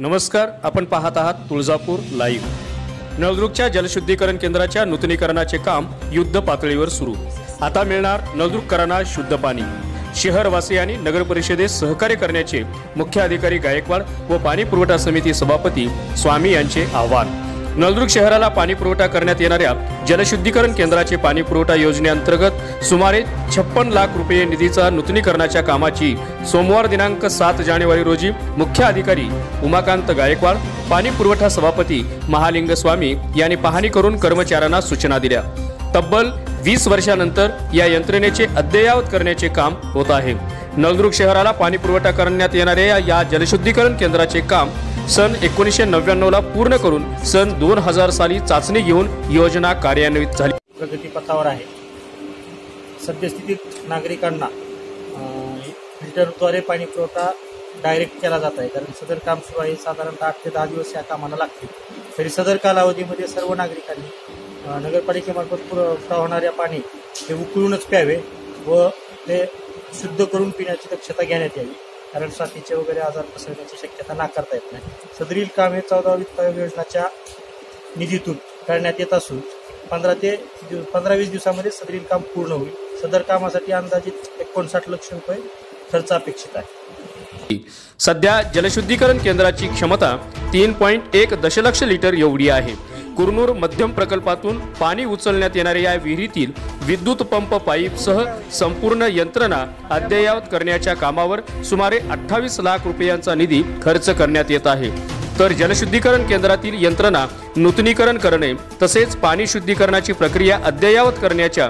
नमस्कार आपण पाहत आहात तुळजापूर लाईव्ह नळदुर्गच्या जलशुद्धीकरण केंद्राच्या नूतनीकरणाचे काम युद्ध पातळीवर सुरू. आता मिळणार नळदुर्गकरांना शुद्ध पाणी. शहरवासियांनी नगर नगरपरिषदेत सहकार्य करण्याचे मुख्य अधिकारी गायकवाड व पाणी पुरवठा समिती सभापती स्वामी यांचे आवाहन. नळदुर्ग शहराला पाणी पुरवठा करण्यात येणाऱ्या जलशुद्धीकरण केंद्राचे पाणी पुरवठा योजनेअंतर्गत सुमारे छप्पन लाख रुपये निधीचा नूतनीकरणाच्या कामाची सोमवार दिनांक सात जानेवारी रोजी मुख्य अधिकारी उमाकांत गायकवाड पाणी पुरवठा सभापती महालिंग स्वामी यांनी पाहणी करून कर्मचाऱ्यांना सूचना दिल्या. तब्बल वीस वर्षानंतर या यंत्रणेचे अद्ययावत करण्याचे काम होत आहे. नळदुर्ग शहराला पाणी पुरवठा करण्यात येणाऱ्या या जलशुद्धीकरण केंद्राचे काम सन एकोणीसशे नव्याण्णव ला पूर्ण करून सन दोन हजार साली चाचणी घेऊन योजना कार्यान्वित झाली. प्रगतीपथावर आहे. सद्यस्थितीत नागरिकांना फिल्टरद्वारे पाणी पुरवठा डायरेक्ट केला जात आहे. कारण सदर काम सुरू आहे. साधारणतः आठ ते दहा दिवस या कामाला लागतील. तरी सदर कालावधीमध्ये सर्व नागरिकांनी नगरपालिकेमार्फत पुरवठा होणाऱ्या पाणी हे उकळूनच प्यावे व ते शुद्ध करून पिण्याची दक्षता घेण्यात यावी. कारण साथीचे वगैरे आजार पसरण्याची शक्यता नाकारता येत नाही. सदरील काम हे चौदा वित्त योजनाच्या निधीतून करण्यात येत असून पंधरा ते पंधरा वीस दिवसामध्ये सदरील काम पूर्ण होईल. सदर कामासाठी अंदाजित एकोणसाठ लक्ष रुपये खर्च अपेक्षित आहे. सध्या जलशुद्धीकरण केंद्राची क्षमता तीन पॉईंट एक दशलक्ष लिटर एवढी आहे. कुरनूर मध्यम प्रकल्पातून पाणी उचलण्यात येणाऱ्या या विहिरीतील विद्युत पंप पाईपसह संपूर्ण यंत्रणा अद्ययावत करण्याच्या कामावर सुमारे अठ्ठावीस लाख रुपयांचा निधी खर्च करण्यात येत आहे. तर जलशुद्धीकरण केंद्रातील यंत्रणा नूतनीकरण करणे तसेच पाणी शुद्धीकरणाची प्रक्रिया अद्ययावत करण्याच्या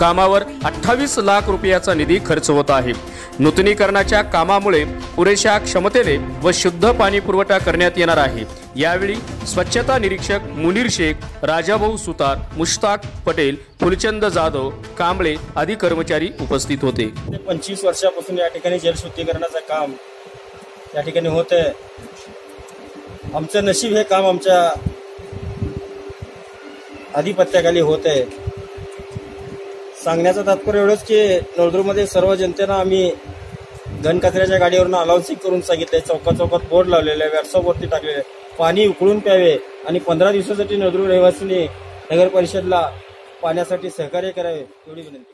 कामावर अठ्ठावीस लाख रुपयाचा निधी खर्च होत आहे. नूतनीकरणाच्या कामामुळे पुरेशा क्षमतेने व शुद्ध पाणी पुरवठा करण्यात येणार आहे. यावेळी स्वच्छता निरीक्षक मुनीर शेख राजाभाऊ सुतार मुश्ताक पटेल फुलचंद जाधव कांबळे आदी कर्मचारी उपस्थित होते. ते पंचवीस वर्षापासून या ठिकाणी जलशुद्धीकरणाचं काम या ठिकाणी होत आहे. आमचं नशीब हे काम आमच्या आधिपत्याखाली होत आहे. सांगण्याचं तात्पर्य एवढंच की नळदूरमध्ये सर्व जनतेनं आम्ही घनकचऱ्याच्या गाडीवरून अलाउन्सिंग करून सांगितलंय चौकात चौकात बोर्ड लावलेले आहे व्हॉट्सअपवरती टाकलेले आहे. पाणी उकळून प्यावे आणि पंधरा दिवसासाठी नळदूर रहिवासींनी नगर परिषदला पाण्यासाठी सहकार्य करावे एवढी विनंती